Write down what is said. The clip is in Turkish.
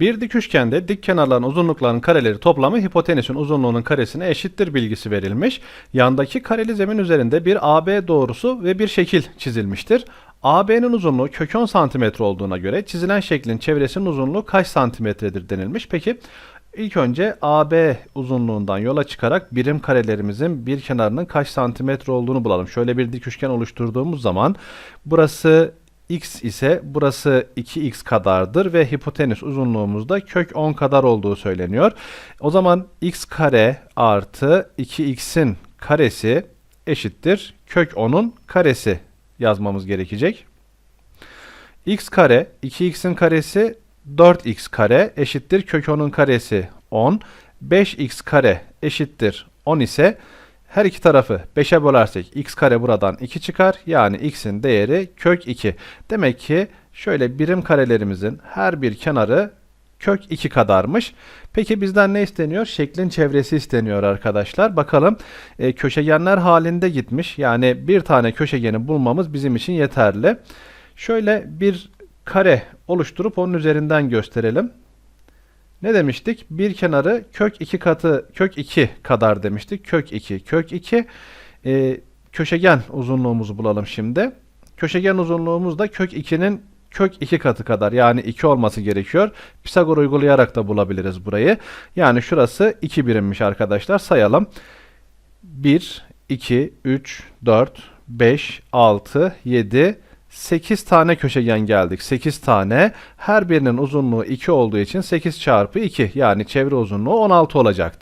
Bir dik üçgende dik kenarların uzunluklarının kareleri toplamı hipotenüsün uzunluğunun karesine eşittir bilgisi verilmiş. Yandaki kareli zemin üzerinde bir AB doğrusu ve bir şekil çizilmiştir. AB'nin uzunluğu kök 10 santimetre olduğuna göre çizilen şeklin çevresinin uzunluğu kaç santimetredir denilmiş. Peki ilk önce AB uzunluğundan yola çıkarak birim karelerimizin bir kenarının kaç santimetre olduğunu bulalım. Şöyle bir dik üçgen oluşturduğumuz zaman burası x ise burası 2x kadardır ve hipotenüs uzunluğumuz da kök 10 kadar olduğu söyleniyor. O zaman x kare artı 2x'in karesi eşittir kök 10'un karesi yazmamız gerekecek. x kare 2x'in karesi 4x kare eşittir kök 10'un karesi 10. 5x kare eşittir 10 ise her iki tarafı 5'e bölersek x kare buradan 2 çıkar. Yani x'in değeri kök 2. Demek ki şöyle birim karelerimizin her bir kenarı kök 2 kadarmış. Peki bizden ne isteniyor? Şeklin çevresi isteniyor arkadaşlar. Bakalım e, köşegenler halinde gitmiş. Yani bir tane köşegeni bulmamız bizim için yeterli. Şöyle bir kare oluşturup onun üzerinden gösterelim. Ne demiştik? Bir kenarı kök 2 katı kök 2 kadar demiştik. Kök 2 kök 2 e, köşegen uzunluğumuzu bulalım şimdi. Köşegen uzunluğumuz da kök 2'nin kök 2 katı kadar yani 2 olması gerekiyor. Pisagor uygulayarak da bulabiliriz burayı. Yani şurası 2 birimmiş arkadaşlar. Sayalım. 1, 2, 3, 4, 5, 6, 7, 8 tane köşegen geldik. 8 tane. Her birinin uzunluğu 2 olduğu için 8 çarpı 2 yani çevre uzunluğu 16 olacaktır.